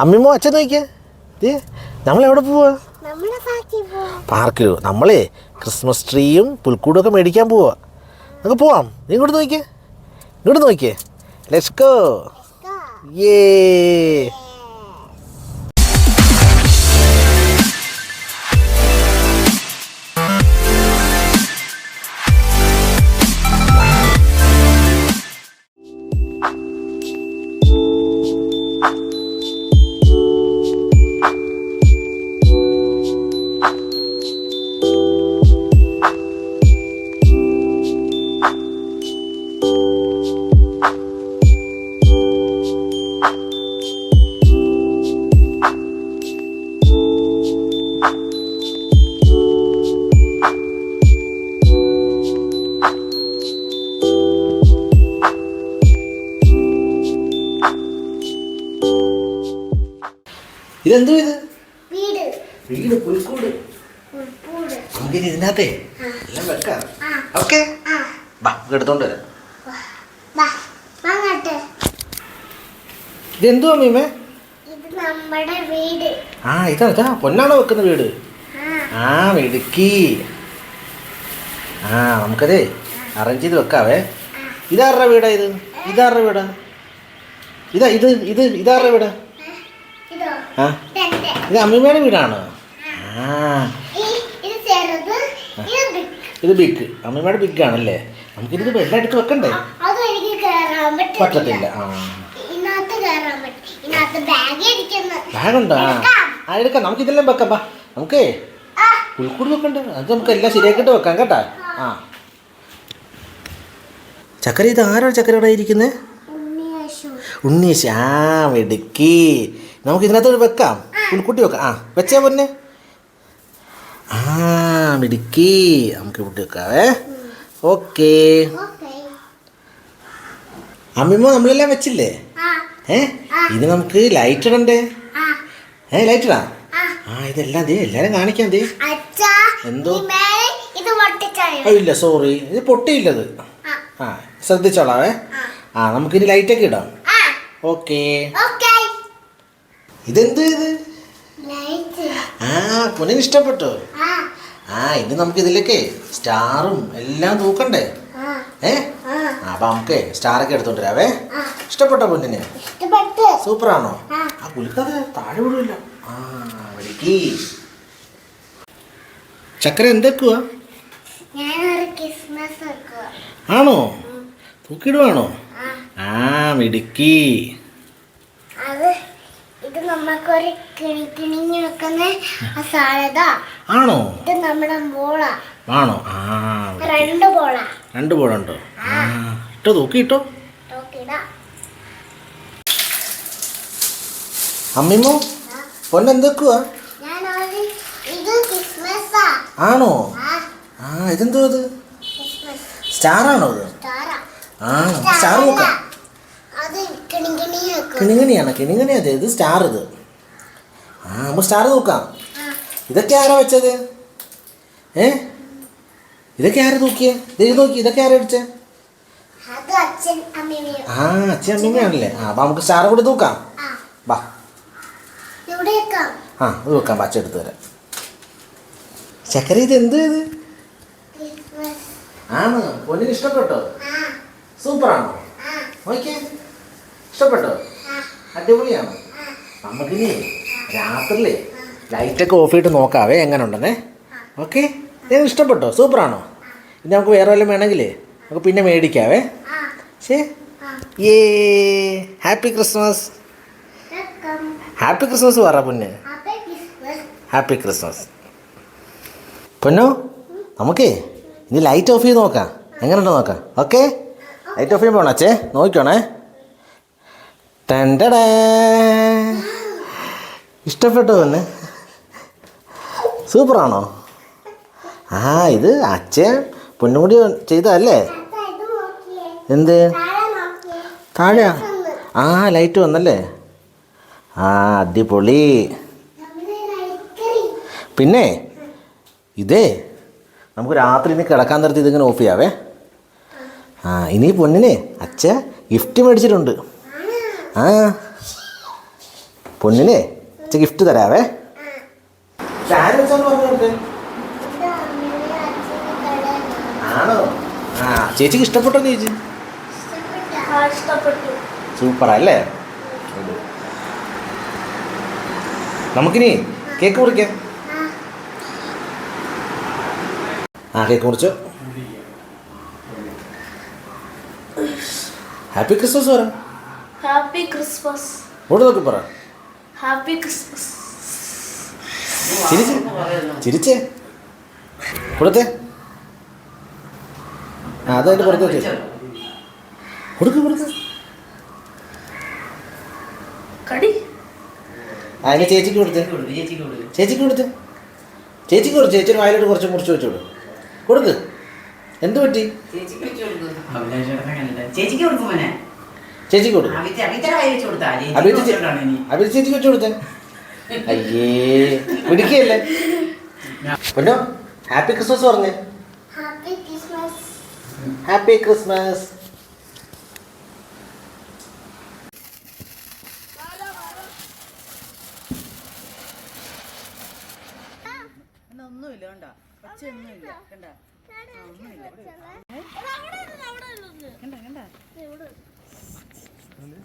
അമ്മിമ്മോ അച്ഛൻ നോക്കിയേ. ദേ നമ്മളെ പാർട്ടി പോവാം. പാർക്കിലോ നമ്മളേ ക്രിസ്മസ് ട്രീയും പുൽക്കൂടും ഒക്കെ മേടിക്കാൻ പോവാ. നമുക്ക് പോവാം. നീ ഇങ്ങോട്ട് നോക്കിയേ. ഇങ്ങോട്ട് നോക്കിയേ. ലെറ്റ്സ് ഗോ യേ ഇതെന്തോ ഇത്? വീട്. പുൽക്കൂട്. നമുക്കിനി ഇതിനകത്തെ എല്ലാം വെക്കാം. ഓക്കെ? ബാ എടുത്തോണ്ട് വരാം. വാ. വാങ്ങട്ടെ. ഇതെന്തോ അമ്മീമേ ഇത് നമ്മുടെ വീട്. ആ ഇതാ ഇതാ പൊന്നാണോ വെക്കുന്ന വീട്. ആ. മിടുക്കി. ആ നമുക്കതേ അറേഞ്ച് ചെയ്ത് വെക്കാവേ. ഇതാരുടെ വീടാ ഇത്? ഇതാരുടെ വീടാ? ഇതാ ഇത് ഇത് ഇതാരുടെ വീടാ? ആ? ഇത് അമ്മീമ്മയുടെ വീടാണ്. ആ. ഇത് ബിഗ് അമ്മീമ്മയുടെ ബിഗ് ആണല്ലേ? നമുക്കിത് വെള്ളം എടുത്ത് വെക്കണ്ടേ? പറ്റത്തില്ല. ആ. ബാഗുണ്ടോ ആ. എടുക്കാം. നമുക്ക് ഇതെല്ലാം വെക്കാം. ബാ നമുക്കേ ഉൾക്കൂടി പുൽക്കൂട് വെക്കണ്ട. അത് നമുക്ക് എല്ലാം ശരിയാക്കിയിട്ട് വെക്കാം കേട്ടാ. ആ. ചക്കര ഇത് ആരാണ് ചക്കര ഇവിടെ ഇരിക്കുന്നത് ഉണ്ണിയേശു. ഉണ്ണീശ് ആ വെടുക്കി നമുക്ക് ഇതിനകത്ത് വെക്കാം. പുൽക്കുട്ടി വെക്കാം. ആ വെച്ചേ പൊന്നെ. ആ മിടുക്കി. നമുക്ക് ഇവിടെ വെക്കാവേ. ഓക്കേ. അമ്മിമ്മ നമ്മളെല്ലാം വെച്ചില്ലേ? ഏ? ഇത് നമുക്ക് ലൈറ്റ് ഇടണ്ടേ? ഏ ലൈറ്റ് ഇടാം? ആ ഇതെല്ലാം ദേ എല്ലാരും കാണിക്കാൻ ദേ. എന്തോ? ഇല്ല സോറി ഇത് പൊട്ടിയില്ലത് ആ ശ്രദ്ധിച്ചോളാവേ. ആ നമുക്കിനി ലൈറ്റൊക്കെ ഇടാം. ഓക്കേ. ഇതെന്ത് ഇത്? ആ പൊന്നിന് ഇഷ്ടപ്പെട്ടോ? ആ. ഇത് നമുക്ക് ഇതിലേക്ക് സ്റ്റാറും എല്ലാം തൂക്കണ്ടേ? ഏ? അപ്പൊ നമുക്ക് സ്റ്റാറൊക്കെ എടുത്തോണ്ട് വരാവേ. ഇഷ്ടപ്പെട്ടോ പൊന്നിന്? സൂപ്പർ സൂപ്പറാണോ? ആ. പുലിക്കാതെ താഴെ വിടില്ല. ആ വിളിക്ക്. ചക്കര എന്തൊക്കെയാ ആണോ? തൂക്കിടുവാണോ? ആ മിടുക്കി. നമുക്കൊരു കിണി കിണിഞ്ഞ് ആണോ? ഇത് നമ്മുടെ ബോള ആണോ? ആ രണ്ട് ബോള രണ്ട് പോളുണ്ടോ ആ. ഇട്ടോ ഇത് ക്രിസ്മസാ. ആണോ? ആ. ഇതെന്തോ അത് സ്റ്റാറാണോ അത് ആ സ്റ്റാർ നോക്കാം അത് കിണി കിണിഞ്ഞ് വെക്കും കിണിങ്ങണിയാണ് കിണിങ്ങണി അതെ ഇത് സ്റ്റാർ ഇത്. ആ നമുക്ക് സ്റ്റാർ നോക്കാം ഇതൊക്കെ ആരാ വെച്ചത്? ഏ? ഇതൊക്കെ ആരാ നോക്കിയേ ഇത് നോക്കി ഇതൊക്കെ ആരാ അടിച്ചേ ആ അച്ഛൻ അമ്മമ്മയാണല്ലേ? ആ അപ്പം നമുക്ക് സ്റ്റാർ കൂടി നോക്കാം വെക്കാം. ആ ഇത് നോക്കാം പച്ച എടുത്ത് തരാം. ചക്കര ഇത് എന്ത് ഇത്? ആണ്? പൊന്നിന് ഇഷ്ടപ്പെട്ടോ? സൂപ്പറാണോ? ഓക്കേ ഇഷ്ടപ്പെട്ടോ അടിപൊളിയാണ്. നമുക്കിനി രാത്രിയിലേ ലൈറ്റൊക്കെ ഓഫ് ചെയ്തിട്ട് നോക്കാവേ എങ്ങനെ ഉണ്ടെന്നേ ഓക്കെ? നിങ്ങൾ ഇഷ്ടപ്പെട്ടോ? സൂപ്പറാണോ? ഇനി നമുക്ക് വേറെ വല്ലതും വേണമെങ്കിലേ നമുക്ക് പിന്നെ മേടിക്കാവേ. ആ. ഏ ഹാപ്പി ക്രിസ്മസ്. ഹാപ്പി ക്രിസ്മസ് പറ പൊന്നെ. Happy Christmas. പൊന്നോ നമുക്കേ ഇനി ലൈറ്റ് ഓഫ് ചെയ്ത് നോക്കാം. എങ്ങനെയുണ്ടോ നോക്കാം. ഓക്കെ? ലൈറ്റ് ഓഫ് ചെയ്യുമ്പോൾ അച്ഛേ നോക്കിക്കോണേ. ടെൻഡടേ ഇഷ്ടപ്പെട്ടോ പൊന്നെ സൂപ്പറാണോ? ആ ഇത് അച്ഛൻ പൊന്നുകൂടി ചെയ്തല്ലേ എന്ത്? താഴെ? ആ ലൈറ്റ് വന്നല്ലേ? ആ അടിപൊളി. പിന്നെ ഇതേ നമുക്ക് രാത്രി ഇനി കിടക്കാൻ നിർത്തി ഇതിങ്ങനെ ഓഫ് ചെയ്യാവേ. ആ ഇനി പൊന്നിനെ അച്ഛ ഗിഫ്റ്റ് മേടിച്ചിട്ടുണ്ട്. ആ? പൊന്നിനെ ഗിഫ്റ്റ് തരാവേ. ആണോ? ആ ചേച്ചിക്ക് ഇഷ്ടപ്പെട്ടോ ചേച്ചി? സൂപ്പറാ അല്ലേ നമുക്കിനി കേക്ക് മുറിക്കാം. ആ കേക്ക് മുറിച്ചു. ഹാപ്പി ക്രിസ്മസ് പറ ഹാപ്പി ക്രിസ്മസ് ഇവിടെ നോക്കി പറ. ഹാപ്പി ക്രിസ്മസ് ചിരിച്ച് ചിരിച്ചേ. കൊടുത്തേ. ആ അതതിന്റെ പുറത്ത് വെച്ച്. കൊടുക്ക് കൊടുക്ക്. കടി? ഇനി ചേച്ചിക്ക് കൊടുത്തേ. ചേച്ചിക്ക് കൊടുത്ത്. ചേച്ചിക്ക് കൊടുത്ത്. ചേച്ചിയുടെ വായിലോട്ട് കുറച്ച് മുറിച്ച് വെച്ചോളൂ. കൊടുക്ക്. എന്ത് പറ്റി? ചേച്ചിക്ക് വെച്ച് കൊടുക്കും. ചേച്ചിക്ക് കൊടുക്കും ചേച്ചിക്ക് കൊടുക്കും അഭിജിത്ത് അഭിജിത്ത് ചേച്ചിക്ക് വെച്ച് കൊടുത്തേ. അയ്യേ പിടിക്കല്ലേ പൊന്നോ ഹാപ്പി ക്രിസ്മസ് പറഞ്ഞേ. Happy Christmas. Happy Christmas. ഒന്നുമില്ല. കണ്ടോ കണ്ടാ കണ്ടോ അവിടെ കണ്ട കണ്ട ഇവിടെ